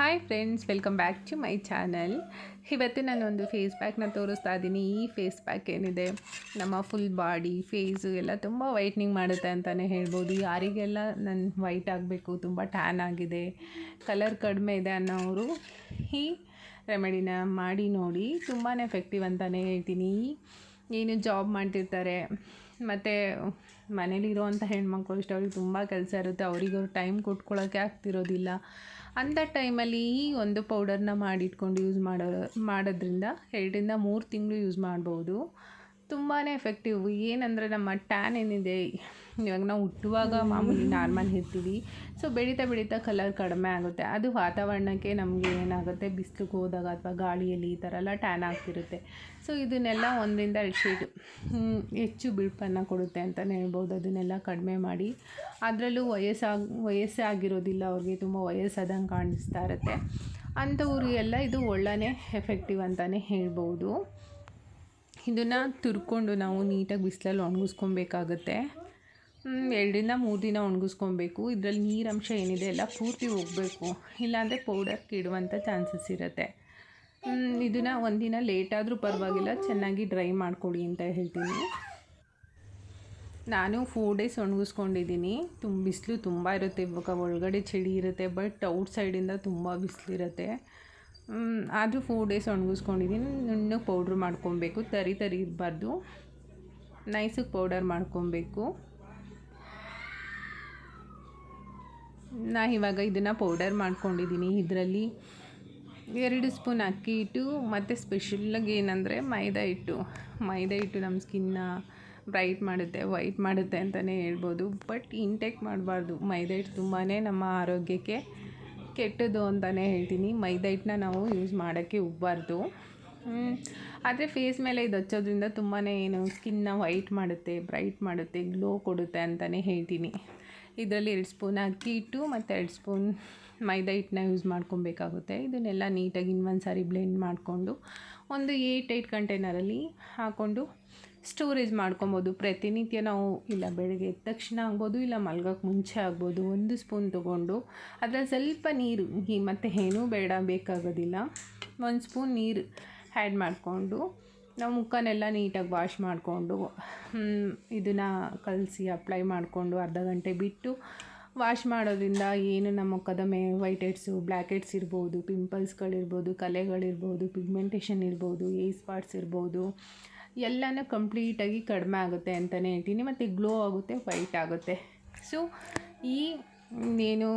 Hi friends welcome back to my channel ಇವತ್ತು ನಾನು ಒಂದು ಫೇಸ್ ಪ್ಯಾಕ್ನ ತೋರಿಸ್ತಾ ಇದ್ದೀನಿ ಈ ಫೇಸ್ ಪ್ಯಾಕ್ ಏನಿದೆ? ನಮ್ಮ ಫುಲ್ ಬಾಡಿ ಫೇಸು ಎಲ್ಲ ತುಂಬ ವೈಟ್ನಿಂಗ್ ಮಾಡುತ್ತೆ ಅಂತಲೇ ಹೇಳ್ಬೋದು. ಯಾರಿಗೆಲ್ಲ ನನ್ನ ವೈಟ್ ಆಗಬೇಕು, ತುಂಬ ಟ್ಯಾನ್ ಆಗಿದೆ ಕಲರ್ ಕಡಿಮೆ ಇದೆ ಅನ್ನೋರು ಈ ರೆಮಿಡಿನ ಮಾಡಿ ನೋಡಿ. ತುಂಬಾ ಎಫೆಕ್ಟಿವ್ ಅಂತಲೇ ಹೇಳ್ತೀನಿ. ಏನು ಜಾಬ್ ಮಾಡ್ತಿರ್ತಾರೆ ಮತ್ತು ಮನೇಲಿರುವಂಥ ಹೆಣ್ಮಕ್ಳು ಇಷ್ಟು, ಅವ್ರಿಗೆ ತುಂಬ ಕೆಲಸ ಇರುತ್ತೆ, ಅವ್ರಿಗೆ ಅವ್ರು ಟೈಮ್ ಕೊಟ್ಕೊಳ್ಳೋಕೆ ಆಗ್ತಿರೋದಿಲ್ಲ. ಅಂಥ ಟೈಮಲ್ಲಿ ಈ ಒಂದು ಪೌಡರ್ನ ಮಾಡಿಟ್ಕೊಂಡು ಯೂಸ್ ಮಾಡೋ, ಮಾಡೋದ್ರಿಂದ ಎರಡರಿಂದ ಮೂರು ತಿಂಗಳು ಯೂಸ್ ಮಾಡ್ಬೋದು. ತುಂಬಾ ಎಫೆಕ್ಟಿವ್ ಏನಂದರೆ ನಮ್ಮ ಟ್ಯಾನ್ ಏನಿದೆ ಇವಾಗ ನಾವು ಹುಟ್ಟುವಾಗ ಮಾಮೂಲಿ ನಾರ್ಮಲ್ ಇರ್ತೀವಿ. ಸೊ ಬೆಳೀತಾ ಬೆಳೀತಾ ಕಲರ್ ಕಡಿಮೆ ಆಗುತ್ತೆ. ಅದು ವಾತಾವರಣಕ್ಕೆ ನಮಗೆ ಏನಾಗುತ್ತೆ? ಬಿಸಿಲಿಗೆ ಹೋದಾಗ ಅಥವಾ ಗಾಳಿಯಲ್ಲಿ ಈ ಥರ ಎಲ್ಲ ಟ್ಯಾನ್ ಆಗ್ತಿರುತ್ತೆ. ಸೊ ಇದನ್ನೆಲ್ಲ ಒಂದರಿಂದ ಎರಡು ಶೇಡ್ ಹೆಚ್ಚು ಬಿಳುಪನ್ನು ಕೊಡುತ್ತೆ ಅಂತಲೇ ಹೇಳ್ಬೋದು. ಅದನ್ನೆಲ್ಲ ಕಡಿಮೆ ಮಾಡಿ, ಅದರಲ್ಲೂ ವಯಸ್ಸಾಗಿ ವಯಸ್ಸೇ ಆಗಿರೋದಿಲ್ಲ. ಅವ್ರಿಗೆ ತುಂಬ ವಯಸ್ಸಾದಂಗೆ ಕಾಣಿಸ್ತಾ ಇರುತ್ತೆ. ಅಂಥವ್ರಿಗೆಲ್ಲ ಇದು ಒಳ್ಳೆಯ ಎಫೆಕ್ಟಿವ್ ಅಂತಲೇ ಹೇಳ್ಬೋದು. ಇದನ್ನು ತುರ್ಕೊಂಡು ನಾವು ನೀಟಾಗಿ ಬಿಸಿಲಲ್ಲಿ ಒಣಗಿಸ್ಕೊಬೇಕಾಗತ್ತೆ. ಎರಡರಿಂದ ಮೂರು ದಿನ ಒಣಗಿಸ್ಕೊಬೇಕು. ಇದರಲ್ಲಿ ನೀರಂಶ ಏನಿದೆ ಎಲ್ಲ ಪೂರ್ತಿ ಹೋಗಬೇಕು. ಇಲ್ಲಾಂದರೆ ಪೌಡರ್ ಕೆಡುವಂಥ ಚಾನ್ಸಸ್ ಇರುತ್ತೆ. ಇದನ್ನು ಒಂದಿನ ಲೇಟಾದರೂ ಪರವಾಗಿಲ್ಲ, ಚೆನ್ನಾಗಿ ಡ್ರೈ ಮಾಡಿಕೊಡಿ ಅಂತ ಹೇಳ್ತೀನಿ. ನಾನು ಫೋರ್ ಡೇಸ್ ಒಣಗಿಸ್ಕೊಂಡಿದ್ದೀನಿ. ತುಂಬ ಬಿಸಿಲು ತುಂಬ ಇರುತ್ತೆ. ಇವಾಗ ಒಳಗಡೆ ಚಳಿ ಇರುತ್ತೆ ಬಟ್ ಔಟ್ ಸೈಡಿಂದ ತುಂಬ ಬಿಸಿಲಿರುತ್ತೆ ಆದರೂ ಫೋರ್ ಡೇಸ್ ಒಣಗಿಸ್ಕೊಂಡಿದ್ದೀನಿ. ನುಣ್ಣಗೆ ಪೌಡ್ರ್ ಮಾಡ್ಕೊಬೇಕು. ತರಿ ತರಿ ಇರಬಾರ್ದು. ನೈಸಿಗೆ ಪೌಡರ್ ಮಾಡ್ಕೊಬೇಕು. ನಾ ಇವಾಗ ಇದನ್ನು ಪೌಡರ್ ಮಾಡ್ಕೊಂಡಿದ್ದೀನಿ ಇದರಲ್ಲಿ ಎರಡು ಸ್ಪೂನ್ ಅಕ್ಕಿ ಹಿಟ್ಟು, ಮತ್ತು ಸ್ಪೆಷಲಾಗಿ ಏನಂದರೆ ಮೈದಾ ಹಿಟ್ಟು. ಮೈದಾ ಹಿಟ್ಟು ನಮ್ಮ ಸ್ಕಿನ್ನ ಬ್ರೈಟ್ ಮಾಡುತ್ತೆ ವೈಟ್ ಮಾಡುತ್ತೆ ಅಂತಲೇ ಹೇಳ್ಬೋದು. ಬಟ್ ಇಂಟೇಕ್ ಮಾಡಬಾರ್ದು. ಮೈದಾ ಹಿಟ್ಟು ತುಂಬಾ ನಮ್ಮ ಆರೋಗ್ಯಕ್ಕೆ ಕೆಟ್ಟದ್ದು ಅಂತಲೇ ಹೇಳ್ತೀನಿ. ಮೈದಾ ಹಿಟ್ಟನ್ನ ನಾವು ಯೂಸ್ ಮಾಡೋಕ್ಕೆ ಹೋಗ್ಬಾರ್ದು. ಆದರೆ ಫೇಸ್ ಮೇಲೆ ಇದು ಹಚ್ಚೋದ್ರಿಂದ ತುಂಬಾ ಏನು ಸ್ಕಿನ್ನ ವೈಟ್ ಮಾಡುತ್ತೆ ಬ್ರೈಟ್ ಮಾಡುತ್ತೆ ಗ್ಲೋ ಕೊಡುತ್ತೆ ಅಂತಲೇ ಹೇಳ್ತೀನಿ. ಇದರಲ್ಲಿ ಎರಡು ಸ್ಪೂನ್ ಅಕ್ಕಿ ಹಿಟ್ಟು ಮತ್ತು ಎರಡು ಸ್ಪೂನ್ ಮೈದಾ ಹಿಟ್ಟನ್ನ ಯೂಸ್ ಮಾಡ್ಕೊಬೇಕಾಗುತ್ತೆ. ಇದನ್ನೆಲ್ಲ ನೀಟಾಗಿ ಇನ್ನೊಂದು ಸಾರಿ ಬ್ಲೆಂಡ್ ಮಾಡಿಕೊಂಡು ಒಂದು ಏಯ್ಟ್ ಏಯ್ಟ್ ಕಂಟೈನರಲ್ಲಿ ಹಾಕ್ಕೊಂಡು ಸ್ಟೋರೇಜ್ ಮಾಡ್ಕೊಬೋದು. ಪ್ರತಿನಿತ್ಯ ನಾವು, ಇಲ್ಲ ಬೆಳಗ್ಗೆ ಎದ್ದ ತಕ್ಷಣ ಆಗ್ಬೋದು, ಇಲ್ಲ ಮಲ್ಗೋಕ್ಕೆ ಮುಂಚೆ ಆಗ್ಬೋದು, ಒಂದು ಸ್ಪೂನ್ ತೊಗೊಂಡು ಅದರಲ್ಲಿ ಸ್ವಲ್ಪ ನೀರು ಮತ್ತು ಏನೂ ಬೇಡ, ಬೇಕಾಗೋದಿಲ್ಲ. ಒಂದು ಸ್ಪೂನ್ ನೀರು. ಆ್ಯಡ್ ಮಾಡಿಕೊಂಡು, ನಾವು ಮುಖನೆಲ್ಲ ನೀಟಾಗಿ ವಾಶ್ ಮಾಡಿಕೊಂಡು ಇದನ್ನು ಕಲಸಿ ಅಪ್ಲೈ ಮಾಡಿಕೊಂಡು ಅರ್ಧ ಗಂಟೆ ಬಿಟ್ಟು ವಾಶ್ ಮಾಡೋದ್ರಿಂದ ಏನು ನಮ್ಮ ಮುಖದ ಮೇ, ವೈಟ್ ಹೆಡ್ಸು ಬ್ಲ್ಯಾಕ್ ಹೆಡ್ಸ್ ಇರ್ಬೋದು, ಪಿಂಪಲ್ಸ್ಗಳಿರ್ಬೋದು, ಕಲೆಗಳಿರ್ಬೋದು, ಪಿಗ್ಮೆಂಟೇಷನ್ ಇರ್ಬೋದು ಏ ಸ್ಪಾಟ್ಸ್ ಇರ್ಬೋದು, ಎಲ್ಲನೂ ಕಂಪ್ಲೀಟಾಗಿ ಕಡಿಮೆ ಆಗುತ್ತೆ ಅಂತಲೇ ಹೇಳ್ತೀನಿ. ಮತ್ತು ಗ್ಲೋ ಆಗುತ್ತೆ, ವೈಟ್ ಆಗುತ್ತೆ. ಸೊ ಈ ಏನು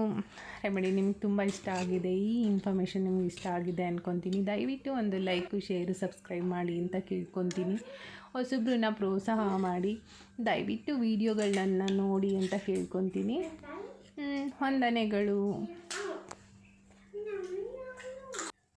ರೆಮಿಡಿ ನಿಮ್ಗೆ ತುಂಬ ಇಷ್ಟ ಆಗಿದೆ, ಈ ಇನ್ಫಾರ್ಮೇಷನ್ ನಿಮ್ಗೆ ಇಷ್ಟ ಆಗಿದೆ ಅಂದ್ಕೊತೀನಿ ದಯವಿಟ್ಟು ಒಂದು ಲೈಕು ಶೇರು ಸಬ್ಸ್ಕ್ರೈಬ್ ಮಾಡಿ ಅಂತ ಕೇಳ್ಕೊತೀನಿ. ಹೊಸಬ್ರನ್ನ ಪ್ರೋತ್ಸಾಹ ಮಾಡಿ. ದಯವಿಟ್ಟು ವೀಡಿಯೋಗಳನ್ನ ನೋಡಿ ಅಂತ ಕೇಳ್ಕೊತೀನಿ. ವಂದನೆಗಳು.